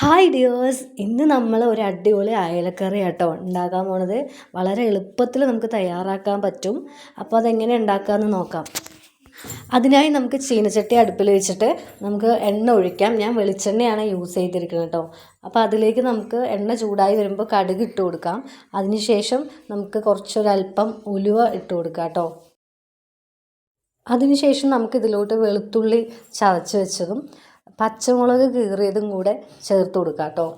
Hi dears ഇന്ന് നമ്മൾ ഒരു അടിപൊളി അയലക്കറി കേട്ടോ ഉണ്ടാക്കാൻ പോണത്. വളരെ എളുപ്പത്തിൽ നമുക്ക് തയ്യാറാക്കാൻ പറ്റും. അപ്പോൾ അതെങ്ങനെ ഉണ്ടാക്കാമെന്ന് നോക്കാം. അതിനായി നമുക്ക് ചീനച്ചട്ടി അടുപ്പിൽ വെച്ചിട്ട് നമുക്ക് എണ്ണ ഒഴിക്കാം. ഞാൻ വെളിച്ചെണ്ണയാണ് യൂസ് ചെയ്തിരിക്കുന്നത് കേട്ടോ. അപ്പോൾ അതിലേക്ക് നമുക്ക് എണ്ണ ചൂടായി വരുമ്പോൾ കടുക് ഇട്ട് കൊടുക്കാം. അതിനുശേഷം നമുക്ക് കുറച്ചൊരല്പം ഉലുവ ഇട്ട് കൊടുക്കാം കേട്ടോ. അതിനുശേഷം നമുക്ക് ഇതിലോട്ട് വെളുത്തുള്ളി ചതച്ച് വെച്ചതും പച്ചമുളക് കീറിയതും കൂടെ ചേർത്ത് കൊടുക്കുക കേട്ടോ.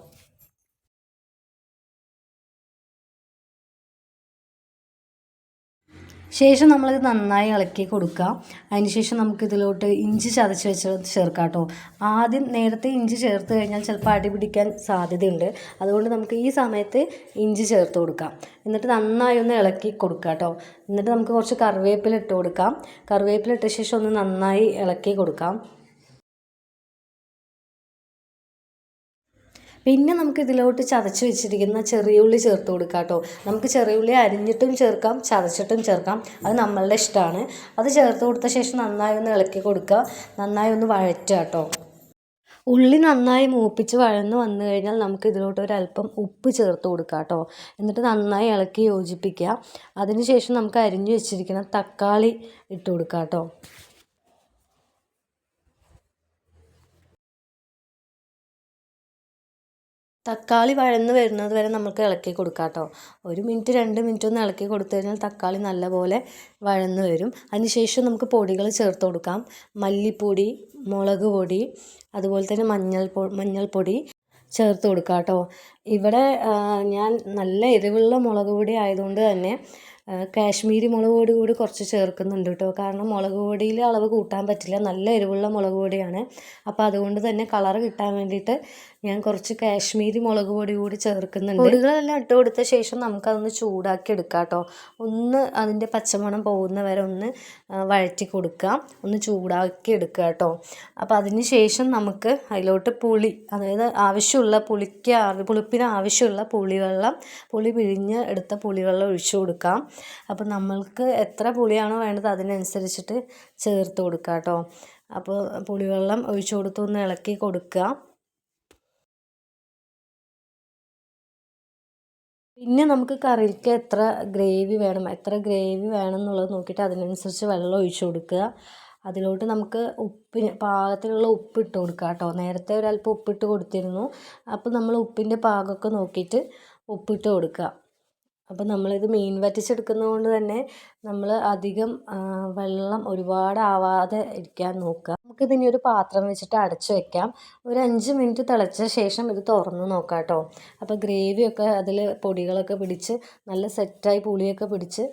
ശേഷം നമ്മളിത് നന്നായി ഇളക്കി കൊടുക്കുക അതിനുശേഷം നമുക്ക് ഇതിലോട്ട് ഇഞ്ചി ചതച്ച് വെച്ച് ചേർക്കാം കേട്ടോ. ആദ്യം നേരത്തെ ഇഞ്ചി ചേർത്ത് കഴിഞ്ഞാൽ ചിലപ്പോൾ അടി പിടിക്കാൻ സാധ്യതയുണ്ട്. അതുകൊണ്ട് നമുക്ക് ഈ സമയത്ത് ഇഞ്ചി ചേർത്ത് കൊടുക്കാം. എന്നിട്ട് നന്നായി ഒന്ന് ഇളക്കി കൊടുക്കുക കേട്ടോ. എന്നിട്ട് നമുക്ക് കുറച്ച് കറിവേപ്പില ഇട്ട് കൊടുക്കാം. കറിവേപ്പില ഇട്ട ശേഷം ഒന്ന് നന്നായി ഇളക്കി കൊടുക്കാം. പിന്നെ നമുക്ക് ഇതിലോട്ട് ചതച്ച് വെച്ചിരിക്കുന്ന ചെറിയ ഉള്ളി ചേർത്ത് കൊടുക്കാം കേട്ടോ. നമുക്ക് ചെറിയ ഉള്ളി അരിഞ്ഞിട്ടും ചേർക്കാം ചതച്ചിട്ടും ചേർക്കാം. അത് നമ്മളുടെ ഇഷ്ടമാണ്. അത് ചേർത്ത് കൊടുത്ത ശേഷം നന്നായി ഒന്ന് ഇളക്കി കൊടുക്കുക. നന്നായി ഒന്ന് വഴറ്റുക കേട്ടോ. ഉള്ളി നന്നായി മൂപ്പിച്ച് വഴന്ന് വന്നു കഴിഞ്ഞാൽ നമുക്ക് ഇതിലോട്ട് ഒരല്പം ഉപ്പ് ചേർത്ത് കൊടുക്കുക കേട്ടോ. എന്നിട്ട് നന്നായി ഇളക്കി യോജിപ്പിക്കുക. അതിനുശേഷം നമുക്ക് അരിഞ്ഞു വെച്ചിരിക്കുന്ന തക്കാളി ഇട്ട് കൊടുക്കുക കേട്ടോ. തക്കാളി വഴന്ന് വരുന്നത് വരെ നമുക്ക് ഇളക്കി കൊടുക്കാം കേട്ടോ. ഒരു മിനിറ്റ് രണ്ട് മിനിറ്റ് ഒന്ന് ഇളക്കി കൊടുത്തു കഴിഞ്ഞാൽ തക്കാളി നല്ലപോലെ വഴന്ന് വരും. അതിനുശേഷം നമുക്ക് പൊടികൾ ചേർത്ത് കൊടുക്കാം. മല്ലിപ്പൊടി മുളക് പൊടി അതുപോലെ തന്നെ മഞ്ഞൾ പൊ മഞ്ഞൾപ്പൊടി ചേർത്ത് കൊടുക്കാം കേട്ടോ. ഇവിടെ ഞാൻ നല്ല എരിവുള്ള മുളക് പൊടി ആയതുകൊണ്ട് തന്നെ കാശ്മീരി മുളക് പൊടി കൂടി കുറച്ച് ചേർക്കുന്നുണ്ട് കേട്ടോ. കാരണം മുളക് പൊടിയിൽ അളവ് കൂട്ടാൻ പറ്റില്ല. നല്ല എരിവുള്ള മുളക് പൊടിയാണ്. അപ്പോൾ അതുകൊണ്ട് തന്നെ കളർ കിട്ടാൻ വേണ്ടിയിട്ട് ഞാൻ കുറച്ച് കാശ്മീരി മുളക് പൊടി കൂടി ചേർക്കുന്നുണ്ട്. പൊടികളെല്ലാം ഇട്ട് കൊടുത്ത ശേഷം നമുക്കതൊന്ന് ചൂടാക്കി എടുക്കാം കേട്ടോ ഒന്ന് അതിന്റെ പച്ചമണം പോകുന്ന വരെ ഒന്ന് വഴറ്റി കൊടുക്കാം ഒന്ന് ചൂടാക്കി എടുക്കുക കേട്ടോ അപ്പോൾ അതിന് ശേഷം നമുക്ക് അതിലോട്ട് പുളി അതായത് ആവശ്യമുള്ള പുളിക്ക് പുളിപ്പിന് ആവശ്യമുള്ള പുളിവെള്ളം പുളി പിഴിഞ്ഞ് എടുത്ത പുളിവെള്ളം ഒഴിച്ചു കൊടുക്കാം. അപ്പോൾ നമ്മൾക്ക് എത്ര പുളിയാണോ വേണ്ടത് അതിനനുസരിച്ചിട്ട് ചേർത്ത് കൊടുക്കുക കേട്ടോ അപ്പോൾ പുളിവെള്ളം ഒഴിച്ചു കൊടുത്ത് ഒന്ന് ഇളക്കി കൊടുക്കുക. പിന്നെ നമുക്ക് കറിക്ക് എത്ര ഗ്രേവി വേണം എത്ര ഗ്രേവി വേണം എന്നുള്ളത് നോക്കിയിട്ട് അതിനനുസരിച്ച് വെള്ളം ഒഴിച്ചു കൊടുക്കുക. അതിലോട്ട് നമുക്ക് ഉപ്പിന് പാകത്തിനുള്ള ഉപ്പ് ഇട്ട് കൊടുക്കുക കേട്ടോ. നേരത്തെ ഒരല്പം ഉപ്പിട്ട് കൊടുത്തിരുന്നു. അപ്പോൾ നമ്മൾ ഉപ്പിന്റെ പാകമൊക്കെ നോക്കിയിട്ട് ഉപ്പിട്ട് കൊടുക്കുക. അപ്പോൾ നമ്മളിത് മീൻ വറ്റിച്ചെടുക്കുന്നത് കൊണ്ട് തന്നെ നമ്മൾ അധികം വെള്ളം ഒരുപാട് ആവാതെ ഇരിക്കാൻ നോക്കുക. നമുക്ക് ഇതിനി ഒരു പാത്രം വെച്ചിട്ട് അടച്ച് വെക്കാം. ഒരു അഞ്ച് മിനിറ്റ് തിളച്ച ശേഷം ഇത് തുറന്ന് നോക്കാം കേട്ടോ. അപ്പോൾ ഗ്രേവിയൊക്കെ അതിൽ പൊടികളൊക്കെ പിടിച്ച് നല്ല സെറ്റായി പുളിയൊക്കെ പിടിച്ച്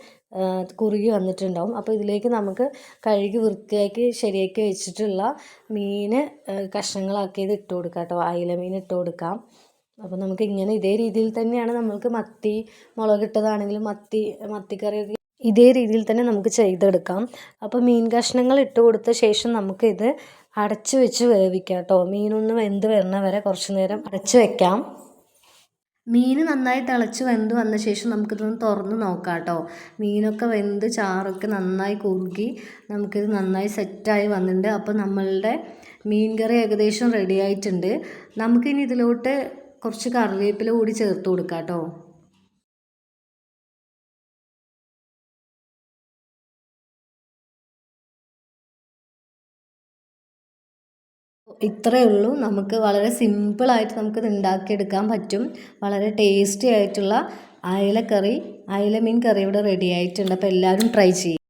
കുറുകി വന്നിട്ടുണ്ടാവും. അപ്പോൾ ഇതിലേക്ക് നമുക്ക് കഴുകി വൃത്തിയാക്കി ശരിയാക്കി വെച്ചിട്ടുള്ള മീൻ കഷ്ണങ്ങളാക്കിയത് ഇട്ട് കൊടുക്കാം കേട്ടോ. അയില മീൻ ഇട്ട് കൊടുക്കാം. അപ്പോൾ നമുക്ക് ഇങ്ങനെ ഇതേ രീതിയിൽ തന്നെയാണ് നമ്മൾക്ക് മത്തി മുളകിട്ടതാണെങ്കിലും മത്തി മത്തിക്കറിയൊക്കെ ഇതേ രീതിയിൽ തന്നെ നമുക്ക് ചെയ്തെടുക്കാം. അപ്പോൾ മീൻ കഷ്ണങ്ങൾ ഇട്ട് കൊടുത്ത ശേഷം നമുക്കിത് അടച്ചു വെച്ച് വേവിക്കാം കേട്ടോ മീനൊന്ന് വെന്ത് വരണ വരെ കുറച്ച് നേരം അടച്ചു വെക്കാം. മീൻ നന്നായി തിളച്ച് വെന്ത് വന്ന ശേഷം നമുക്കിതൊന്ന് തുറന്ന് നോക്കാം കേട്ടോ മീനൊക്കെ വെന്ത് ചാറൊക്കെ നന്നായി കുറുകി നമുക്കിത് നന്നായി സെറ്റായി വന്നിട്ടുണ്ട്. അപ്പോൾ നമ്മളുടെ മീൻ കറി ഏകദേശം റെഡി ആയിട്ടുണ്ട്. നമുക്കിനി ഇതിലോട്ട് കുറച്ച് കറിവേപ്പില കൂടി ചേർത്ത് കൊടുക്കാം കേട്ടോ ഇത്രയേ ഉള്ളൂ. നമുക്ക് വളരെ സിമ്പിളായിട്ട് നമുക്കിത് ഉണ്ടാക്കിയെടുക്കാൻ പറ്റും. വളരെ ടേസ്റ്റി ആയിട്ടുള്ള അയലക്കറി അയല മീൻ കറി ഇവിടെ റെഡി ആയിട്ടുണ്ട്. അപ്പോൾ എല്ലാവരും ട്രൈ ചെയ്യും.